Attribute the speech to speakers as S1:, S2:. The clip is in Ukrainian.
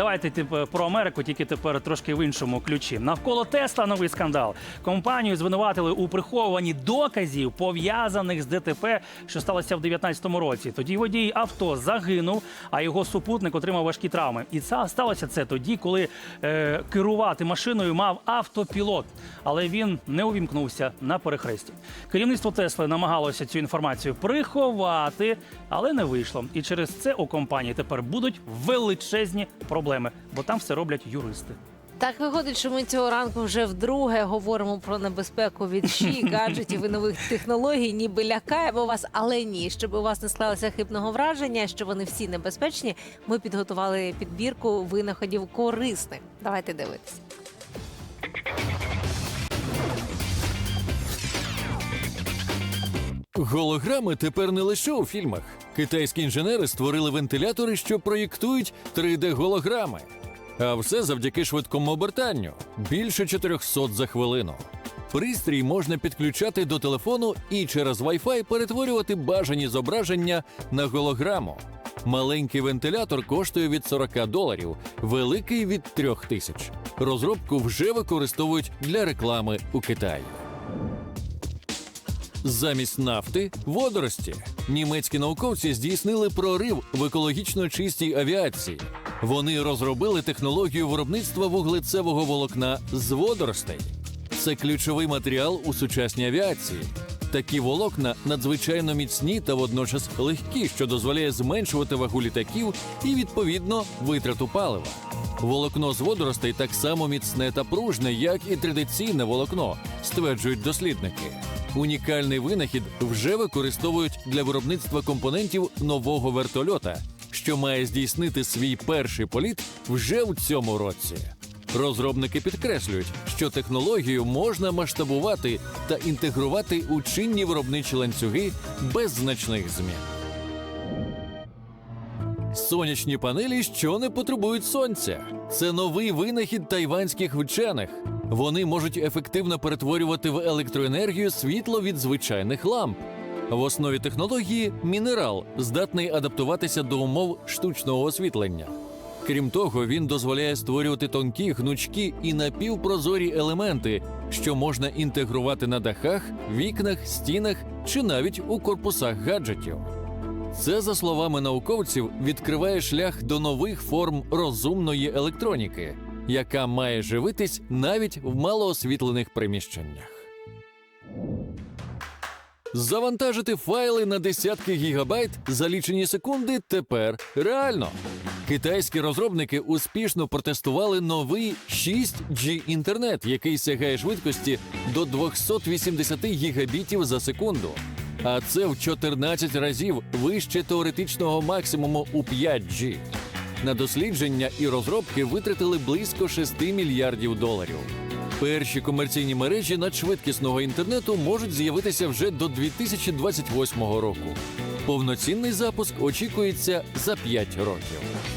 S1: давайте типу, про Америку, тільки тепер трошки в іншому ключі. Навколо Тесла новий скандал. Компанію звинуватили у приховуванні доказів, пов'язаних з ДТП, що сталося в 2019 році. Тоді водій авто загинув, а його супутник отримав важкі травми. І це сталося це тоді, коли е, керувати машиною мав автопілот, але він не увімкнувся на перехресті. Керівництво Тесли намагалося цю інформацію приховати, але не вийшло. І через це у компанії тепер будуть величезні проблеми, бо там все роблять юристи.
S2: Так виходить, що ми цього ранку вже вдруге говоримо про небезпеку від ШІ, гаджетів і нових технологій, ніби лякаємо вас, але ні, щоб у вас не склалося хибного враження, що вони всі небезпечні. Ми підготували підбірку винаходів корисних. Давайте дивитися.
S3: Голограми тепер не лише у фільмах. Китайські інженери створили вентилятори, що проєктують 3D-голограми. А все завдяки швидкому обертанню більше 400 за хвилину. Пристрій можна підключати до телефону і через Wi-Fi перетворювати бажані зображення на голограму. Маленький вентилятор коштує від 40 доларів, великий від 3 тисяч. Розробку вже використовують для реклами у Китаї. Замість нафти водорості. Німецькі науковці здійснили прорив в екологічно чистій авіації. Вони розробили технологію виробництва вуглецевого волокна з водоростей. Це ключовий матеріал у сучасній авіації. Такі волокна надзвичайно міцні та водночас легкі, що дозволяє зменшувати вагу літаків і відповідно витрату палива. Волокно з водоростей так само міцне та пружне, як і традиційне волокно, стверджують дослідники. Унікальний винахід вже використовують для виробництва компонентів нового вертольота, що має здійснити свій перший політ вже у цьому році. Розробники підкреслюють, що технологію можна масштабувати та інтегрувати у чинні виробничі ланцюги без значних змін. Сонячні панелі, що не потребують сонця. Це новий винахід тайванських вчених. Вони можуть ефективно перетворювати в електроенергію світло від звичайних ламп. В основі технології мінерал, здатний адаптуватися до умов штучного освітлення. Крім того, він дозволяє створювати тонкі, гнучкі і напівпрозорі елементи, що можна інтегрувати на дахах, вікнах, стінах чи навіть у корпусах гаджетів. Це, за словами науковців, відкриває шлях до нових форм розумної електроніки, яка має живитись навіть в малоосвітлених приміщеннях. Завантажити файли на десятки гігабайт за лічені секунди тепер реально. Китайські розробники успішно протестували новий 6G інтернет, який сягає швидкості до 280 гігабітів за секунду. А це в 14 разів вище теоретичного максимуму у 5G. На дослідження і розробки витратили близько 6 мільярдів доларів. Перші комерційні мережі надшвидкісного інтернету можуть з'явитися вже до 2028 року. Повноцінний запуск очікується за 5 років.